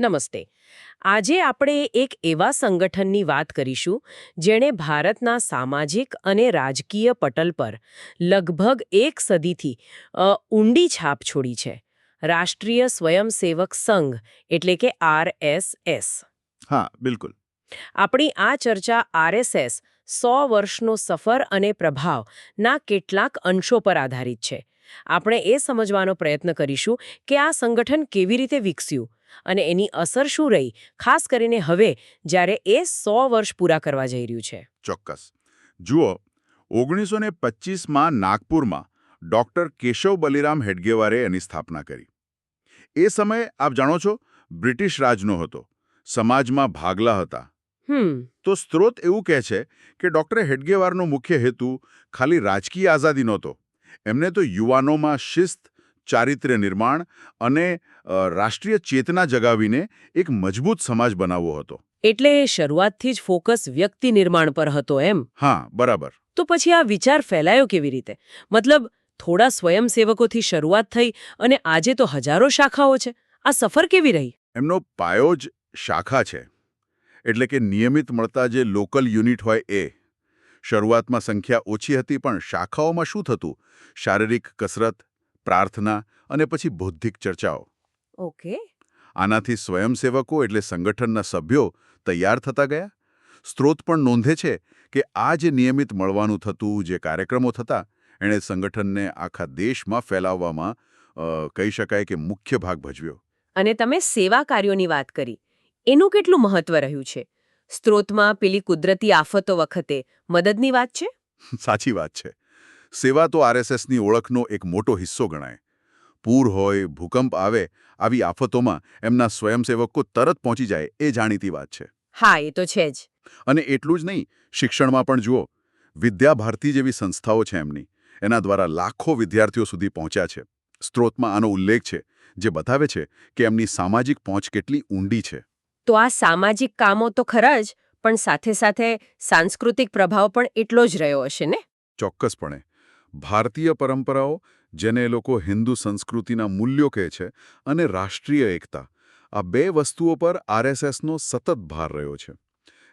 નમસ્તે. આજે આપણે એક એવા સંગઠનની વાત કરીશું જેણે ભારતના સામાજિક અને રાજકીય પટલ પર લગભગ એક સદીથી ઊંડી છાપ છોડી છે. રાષ્ટ્રીય સ્વયંસેવક સંઘ એટલે કે આરએસએસ. હા બિલકુલ. આપણી આ ચર્ચા આરએસએસ સો વર્ષનો સફર અને પ્રભાવના કેટલાક અંશો પર આધારિત છે. આપણે એ સમજવાનો પ્રયત્ન કરીશું કે આ સંગઠન કેવી રીતે વિકસ્યું અને એની અસર શું રહી? ખાસ કરીને હવે જ્યારે એ સો વર્ષ પૂરા કરવા જઈ રહ્યું છે. ચોક્કસ. જુઓ ઓગણીસો ને પચીસમાં નાગપુરમાં ડોક્ટર કેશવ બલિરામ હેડગેવારે એની સ્થાપના કરી. એ સમયે આપ જાણો છો બ્રિટિશ રાજનો હતો. સમાજમાં ભાગલા હતા. હમ. તો સ્ત્રોત એવું કહે છે કે ડોક્ટર હેડગેવારનો મુખ્ય હેતુ ખાલી રાજકીય આઝાદી નહોતો. એમને તો યુવાનોમાં શિસ્ત ચારિત્ર્ય નિર્માણ અને રાષ્ટ્રીય ચેતના જગાવીને એક મજબૂત સમાજ બનાવવો હતો. એટલે શરૂઆતથી જ ફોકસ વ્યક્તિ નિર્માણ પર હતો એમ? હા બરાબર. તો પછી આ વિચાર ફેલાયો કેવી રીતે? મતલબ થોડા સ્વયંસેવકોથી શરૂઆત થઈ અને આજે તો હજારો શાખાઓ છે. આ સફર કેવી રહી? એમનો પાયો જ શાખા છે. એટલે કે નિયમિત મળતા જે લોકલ યુનિટ હોય એ. શરૂઆતમાં સંખ્યા ઓછી હતી પણ શાખાઓમાં શું થતું? શારીરિક કસરત પ્રાર્થના અને પછી બૌદ્ધિક ચર્ચાઓ. ઓકે. આનાથી સ્વયંસેવકો એટલે સંગઠનના સભ્યો તૈયાર થતા ગયા? સ્ત્રોત પણ નોંધે છે કે આ જે નિયમિત મળવાનું થતું જે કાર્યક્રમો થતા એણે સંગઠનને આખા દેશમાં ફેલાવવામાં કહી શકાય કે મુખ્ય ભાગ ભજવ્યો. અને તમે સેવા કાર્યોની વાત કરી. એનું કેટલું મહત્વ રહ્યું છે? સ્ત્રોતમાં પેલી કુદરતી આફતો વખતે મદદની વાત છે? સાચી વાત છે. સેવા તો આરએસએસની ઓળખનો એક મોટો હિસ્સો ગણાય. પૂર હોય ભૂકંપ આવે આવી આફતોમાં એમના સ્વયંસેવકો તરત પહોંચી જાય એ જાણીતી વાત છે. હા એ તો છે જ. અને એટલું જ નહીં શિક્ષણમાં પણ જુઓ વિદ્યાભારતી જેવી સંસ્થાઓ છે એમની. એના દ્વારા લાખો વિદ્યાર્થીઓ સુધી પહોંચ્યા છે. સ્ત્રોતમાં આનો ઉલ્લેખ છે જે બતાવે છે કે એમની સામાજિક પહોંચ કેટલી ઊંડી છે. તો આ સામાજિક કામો તો ખરા જ પણ સાથે સાથે સાંસ્કૃતિક પ્રભાવ પણ એટલો જ રહ્યો હશે ને? ચોક્કસપણે. ભારતીય પરંપરાઓ, જેને એ લોકો હિન્દુ સંસ્કૃતિના મૂલ્યો કહે છે, અને રાષ્ટ્રીય એકતા, આ બે વસ્તુઓ પર આરએસએસનો સતત ભાર રહ્યો છે.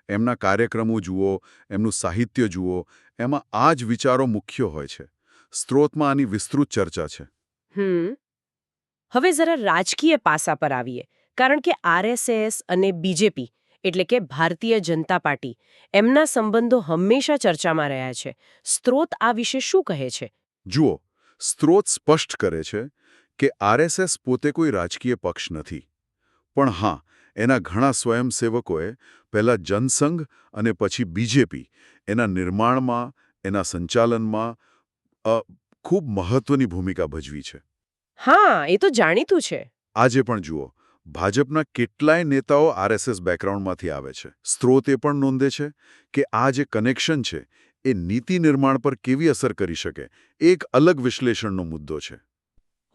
એમના કાર્યક્રમો જુઓ, એમનું સાહિત્ય જુઓ, એમાં આ જ વિચારો મુખ્ય હોય છે. સ્ત્રોતમાં આની વિસ્તૃત ચર્ચા છે. હવે જરા રાજકીય પાસા પર આવીએ, કારણ કે આરએસએસ અને બીજેપી એટલે કે ભારતીય જનતા પાર્ટી. એમના સંબંધો હંમેશા ચર્ચામાં રહ્યા છે. સ્ત્રોત આ વિશે શું કહે છે? જુઓ સ્ત્રોત સ્પષ્ટ કરે છે કે આરએસએસ પોતે કોઈ રાજકીય પક્ષ નથી. પણ હા એના ઘણા સ્વયંસેવકોએ પહેલા જનસંઘ અને પછી બીજેપી એના નિર્માણમાં એના સંચાલનમાં ખૂબ મહત્વની ભૂમિકા ભજવી છે. હા એ તો જાણીતું છે. આજે પણ જુઓ ભાજપના કેટલાય નેતાઓ આરએસએસ બેકગ્રાઉન્ડમાંથી આવે છે. સ્ત્રોત એ પણ નોંધે છે કે આ જે કનેક્શન છે એ નીતિ નિર્માણ પર કેવી અસર કરી શકે એક અલગ વિશ્લેષણનો મુદ્દો છે.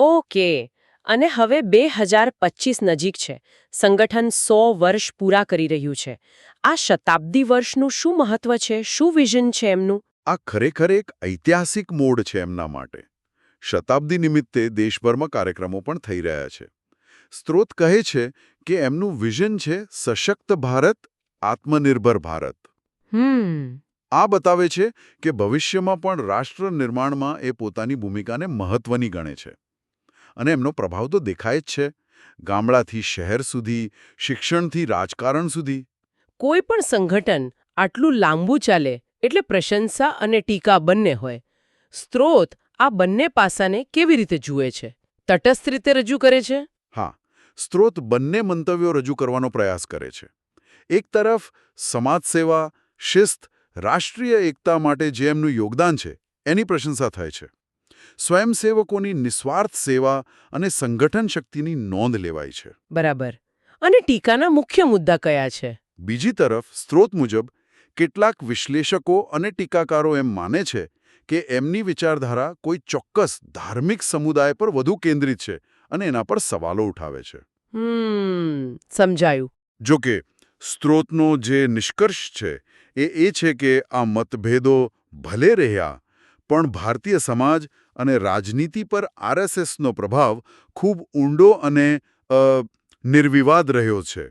ઓકે અને હવે બે હજાર પચીસ નજીક છે. સંગઠન સો વર્ષ પૂરા કરી રહ્યું છે. આ શતાબ્દી વર્ષનું શું મહત્વ છે? શું વિઝન છે એમનું? આ ખરેખર એક ઐતિહાસિક મોડ છે એમના માટે. શતાબ્દી નિમિત્તે દેશભરમાં કાર્યક્રમો પણ થઈ રહ્યા છે. સ્ત્રોત કહે છે કે એમનું વિઝન છે સશક્ત ભારત આત્મનિર્ભર ભારત. હમ. આ બતાવે છે કે ભવિષ્યમાં પણ રાષ્ટ્ર નિર્માણમાં એ પોતાની ભૂમિકાને મહત્વની ગણે છે. અને એમનો પ્રભાવ તો દેખાય જ છે. ગામડાથી શહેર સુધી શિક્ષણથી રાજકારણ સુધી. કોઈ પણ સંગઠન આટલું લાંબુ ચાલે એટલે પ્રશંસા અને ટીકા બંને હોય. સ્ત્રોત આ બંને પાસાને કેવી રીતે જુએ છે? તટસ્થ રીતે રજૂ કરે છે? સ્ત્રોત બંને મંતવ્યો રજૂ કરવાનો પ્રયાસ કરે છે. એક તરફ સમાજ સેવા શિસ્ત રાષ્ટ્રીય એકતા માટે જે એમનું યોગદાન છે એની પ્રશંસા થાય છે. સ્વયંસેવકોની નિસ્વાર્થ સેવા અને સંગઠન શક્તિની નોંધ લેવાય છે. બરાબર. અને ટીકાના મુખ્ય મુદ્દા કયા છે? બીજી તરફ સ્ત્રોત મુજબ કેટલાક વિશ્લેષકો અને ટીકાકારો એમ માને છે કે એમની વિચારધારા કોઈ ચોક્કસ ધાર્મિક સમુદાય પર વધુ કેન્દ્રિત છે અને એના પર સવાલો ઉઠાવે છે. હમ સમજાયું. જો કે સ્ત્રોતનો જે નિષ્કર્ષ છે એ એ છે કે આ મતભેદો ભલે રહ્યા પણ ભારતીય સમાજ અને રાજનીતિ પર આરએસએસનો પ્રભાવ ખૂબ ઊંડો અને નિર્વિવાદ રહ્યો છે.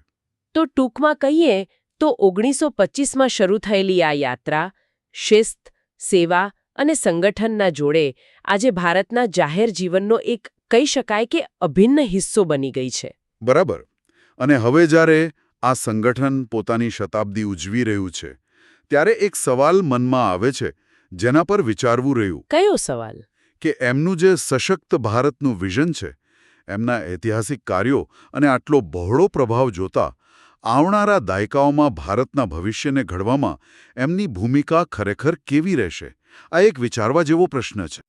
તો ટૂંકમાં કહીએ તો ઓગણીસો પચીસમાં શરૂ થયેલી આ યાત્રા શિસ્ત સેવા અને સંગઠનના જોડે આજે ભારતના જાહેર જીવનનો એક કહી શકાય કે અભિન્ન હિસ્સો બની ગઈ છે. બરાબર. અને હવે જ્યારે આ સંગઠન પોતાની શતાબ્દી ઉજવી રહ્યું છે ત્યારે એક સવાલ મનમાં આવે છે જેના પર વિચારવું રહ્યું. કયો સવાલ? કે એમનું જે સશક્ત ભારતનું વિઝન છે એમના ઐતિહાસિક કાર્યો અને આટલો બહોળો પ્રભાવ જોતા આવનારા દાયકાઓમાં ભારતના ભવિષ્યને ઘડવામાં એમની ભૂમિકા ખરેખર કેવી રહેશે? આ એક વિચારવા જેવો પ્રશ્ન છે.